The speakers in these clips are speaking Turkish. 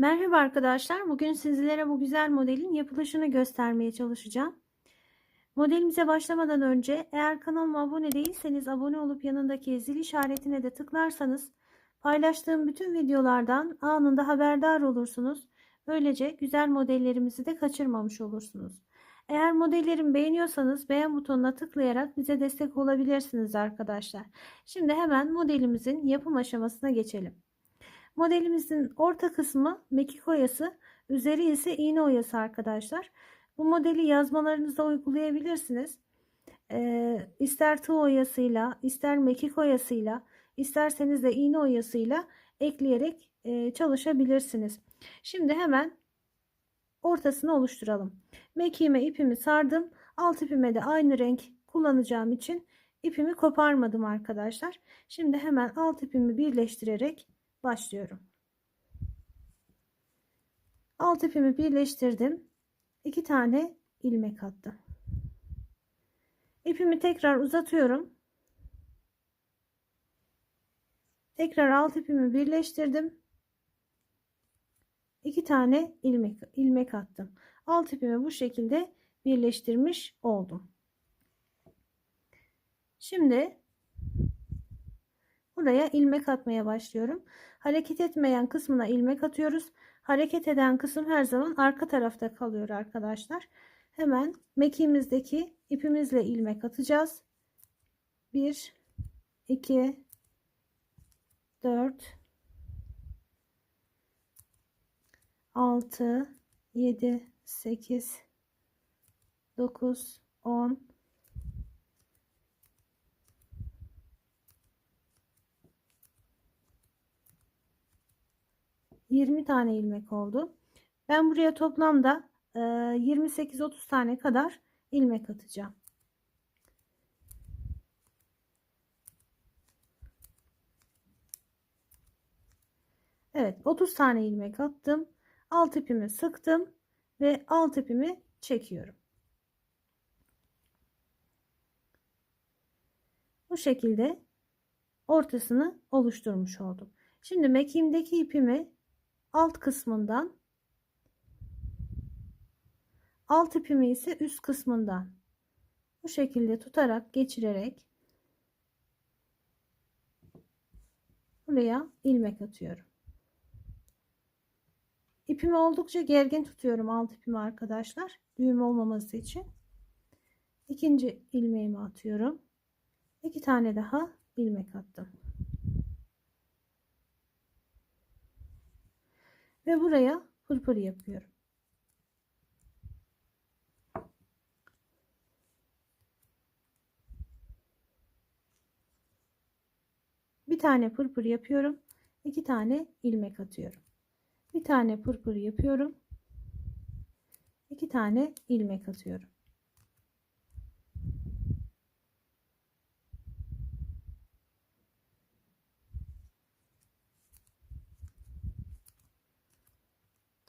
Merhaba arkadaşlar. Bugün sizlere bu güzel modelin yapılışını göstermeye çalışacağım. Modelimize başlamadan önce eğer kanalıma abone değilseniz abone olup yanındaki zil işaretine de tıklarsanız paylaştığım bütün videolardan anında haberdar olursunuz. Böylece güzel modellerimizi de kaçırmamış olursunuz. Eğer modellerimi beğeniyorsanız beğen butonuna tıklayarak bize destek olabilirsiniz arkadaşlar. Şimdi hemen modelimizin yapım aşamasına geçelim. Modelimizin orta kısmı mekik oyası, üzeri ise iğne oyası arkadaşlar. Bu modeli yazmalarınıza uygulayabilirsiniz. Ee, ister tığ oyasıyla, ister mekik oyasıyla, isterseniz de iğne oyasıyla ekleyerek e, çalışabilirsiniz. Şimdi hemen ortasını oluşturalım. Mekiğime ipimi sardım. Alt ipime de aynı renk kullanacağım için ipimi koparmadım arkadaşlar. Şimdi hemen alt ipimi birleştirerek başlıyorum. Alt ipimi birleştirdim. İki tane ilmek attım. İpimi tekrar uzatıyorum. Tekrar alt ipimi birleştirdim. İki tane ilmek ilmek attım. Alt ipimi bu şekilde birleştirmiş oldum. Şimdi buraya ilmek atmaya başlıyorum. Hareket etmeyen kısmına ilmek atıyoruz. Hareket eden kısım her zaman arka tarafta kalıyor arkadaşlar. Hemen mekiğimizdeki ipimizle ilmek atacağız. 1 2 4 6 7 8 9 10 20 tane ilmek oldu. Ben buraya toplamda 28-30 tane kadar ilmek atacağım. Evet 30 tane ilmek attım. Alt ipimi sıktım ve alt ipimi çekiyorum. Bu şekilde ortasını oluşturmuş oldum. Şimdi mekiğimdeki ipimi alt kısmından alt ipimi ise üst kısmından bu şekilde tutarak geçirerek buraya ilmek atıyorum. İpimi oldukça gergin tutuyorum alt ipimi arkadaşlar. Düğüm olmaması için. İkinci ilmeğimi atıyorum. İki tane daha ilmek attım. Ve buraya pırpır yapıyorum. Bir tane pırpır yapıyorum. iki tane ilmek atıyorum. Bir tane pırpır yapıyorum. iki tane ilmek atıyorum.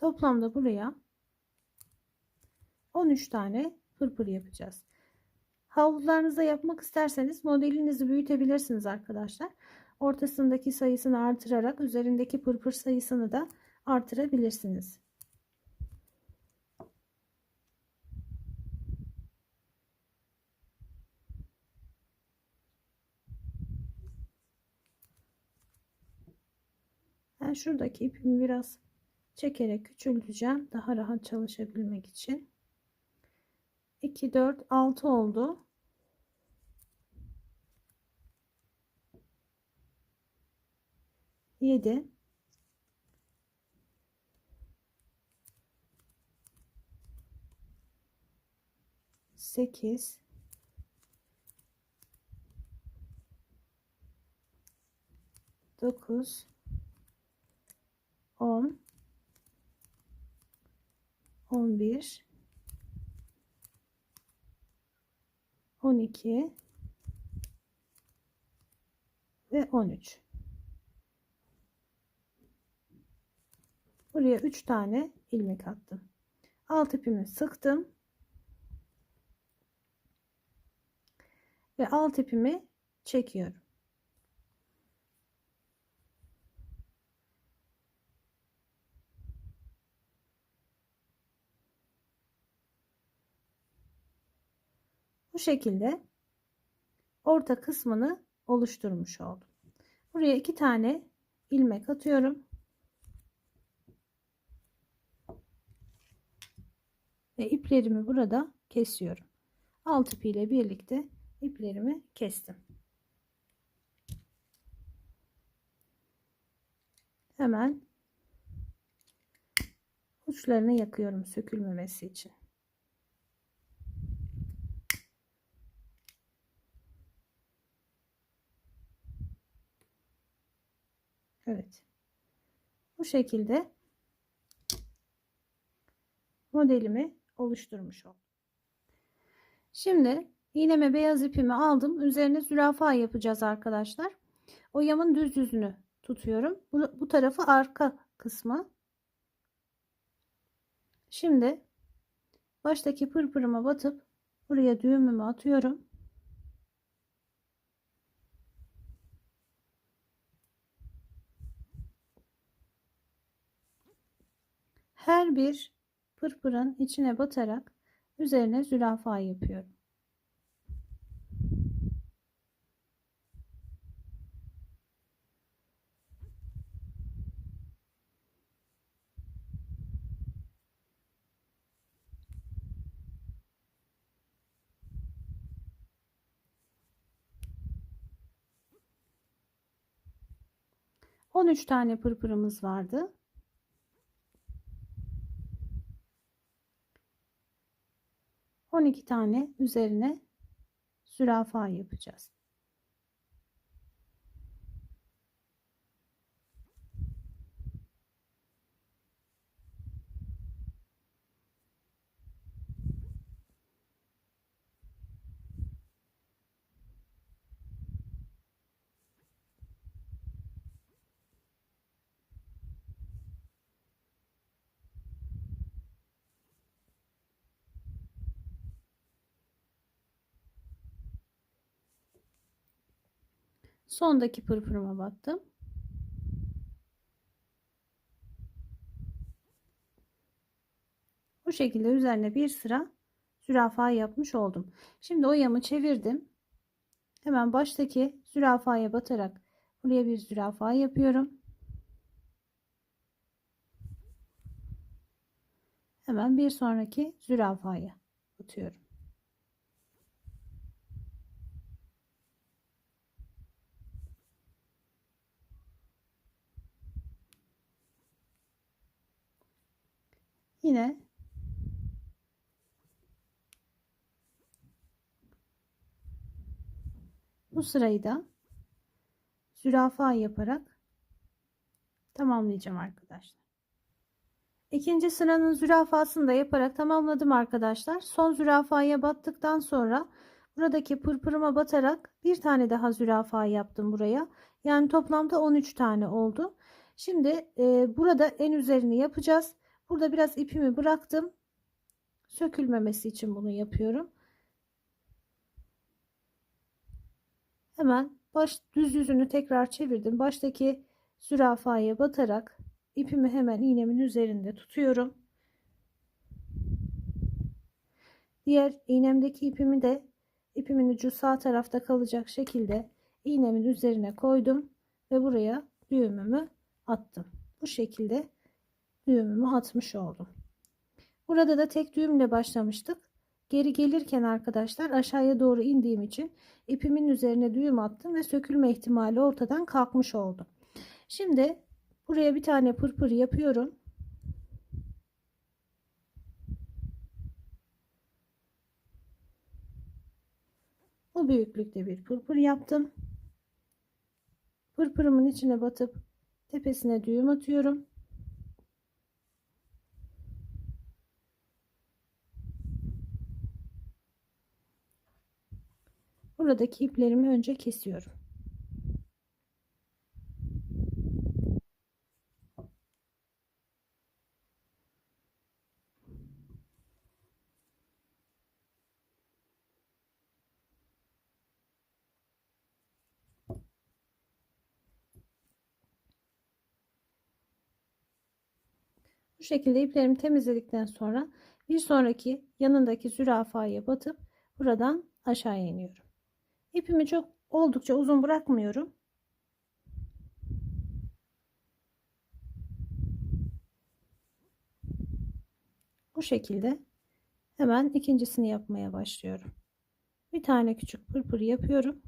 Toplamda buraya 13 tane pırpır yapacağız. Havlularınızda yapmak isterseniz modelinizi büyütebilirsiniz arkadaşlar. Ortasındaki sayısını artırarak üzerindeki pırpır sayısını da artırabilirsiniz. Ben şuradaki ipimi biraz çekerek küçülteceğim. Daha rahat çalışabilmek için. 2, 4, 6 oldu. Yedi. Sekiz. Dokuz. On. 11 12 ve 13 buraya 3 tane ilmek attım. Alt ipimi sıktım. Ve alt ipimi çekiyorum şekilde orta kısmını oluşturmuş oldum. Buraya iki tane ilmek atıyorum. Ve iplerimi burada kesiyorum. Alt ip ile birlikte iplerimi kestim. Hemen uçlarını yakıyorum sökülmemesi için. Evet. Bu şekilde modelimi oluşturmuş oldum. Şimdi iğneme beyaz ipimi aldım. Üzerine zürafa yapacağız arkadaşlar. Oyamın düz yüzünü tutuyorum. Bu, bu tarafı arka kısmı. Şimdi baştaki pırpırıma batıp buraya düğümümü atıyorum. Her bir pırpırın içine batarak üzerine zürafa yapıyorum. On üç tane pırpırımız vardı. 12 tane üzerine zürafa yapacağız. Sondaki pırpırıma battım. Bu şekilde üzerine bir sıra zürafa yapmış oldum. Şimdi oyamı çevirdim. Hemen baştaki zürafaya batarak buraya bir zürafa yapıyorum. Hemen bir sonraki zürafaya batıyorum. Yine bu sırayı da zürafa yaparak tamamlayacağım arkadaşlar. İkinci sıranın zürafasını da yaparak tamamladım arkadaşlar. Son zürafaya battıktan sonra buradaki pırpırıma batarak bir tane daha zürafa yaptım buraya. Yani toplamda 13 tane oldu. Şimdi e, burada en üzerini yapacağız. Burada biraz ipimi bıraktım. Sökülmemesi için bunu yapıyorum. Hemen baş düz yüzünü tekrar çevirdim. Baştaki zürafaya batarak ipimi hemen iğnemin üzerinde tutuyorum. Diğer iğnemdeki ipimi de ipimin ucu sağ tarafta kalacak şekilde iğnemin üzerine koydum ve buraya düğümümü attım. Bu şekilde düğümümü atmış oldum. Burada da tek düğümle başlamıştık. Geri gelirken arkadaşlar aşağıya doğru indiğim için ipimin üzerine düğüm attım ve sökülme ihtimali ortadan kalkmış oldu. Şimdi buraya bir tane pırpır yapıyorum. Bu büyüklükte bir pırpır yaptım. Pırpırımın içine batıp tepesine düğüm atıyorum. Buradaki iplerimi önce kesiyorum. Bu şekilde iplerimi temizledikten sonra bir sonraki yanındaki zürafaya batıp buradan aşağıya iniyorum. İpimi çok oldukça uzun bırakmıyorum. Bu şekilde hemen ikincisini yapmaya başlıyorum. Bir tane küçük pırpır yapıyorum.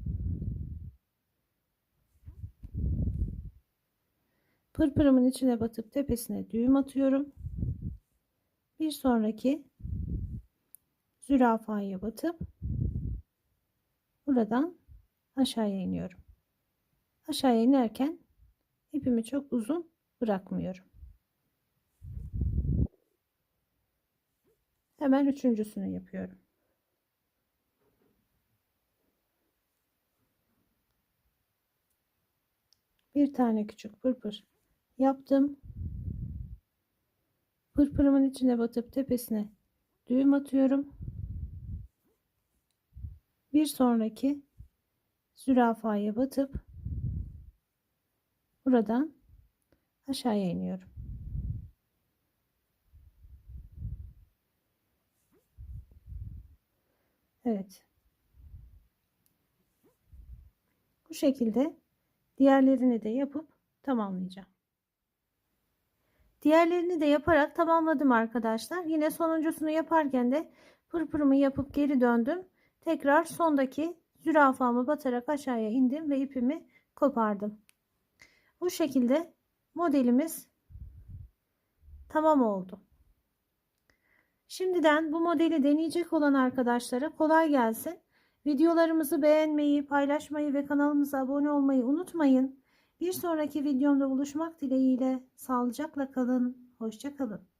Pırpırımın içine batıp tepesine düğüm atıyorum. Bir sonraki zürafaya batıp buradan aşağıya iniyorum. Aşağıya inerken ipimi çok uzun bırakmıyorum. Hemen üçüncüsünü yapıyorum. Bir tane küçük pırpır yaptım. Pırpırımın içine batıp tepesine düğüm atıyorum. Bir sonraki zürafaya batıp buradan aşağıya iniyorum. Evet. Bu şekilde diğerlerini de yapıp tamamlayacağım. Diğerlerini de yaparak tamamladım arkadaşlar. Yine sonuncusunu yaparken de pırpırımı yapıp geri döndüm. Tekrar sondaki zürafamı batarak aşağıya indim ve ipimi kopardım. Bu şekilde modelimiz tamam oldu. Şimdiden bu modeli deneyecek olan arkadaşlara kolay gelsin. Videolarımızı beğenmeyi, paylaşmayı ve kanalımıza abone olmayı unutmayın. Bir sonraki videomda buluşmak dileğiyle sağlıcakla kalın. Hoşça kalın.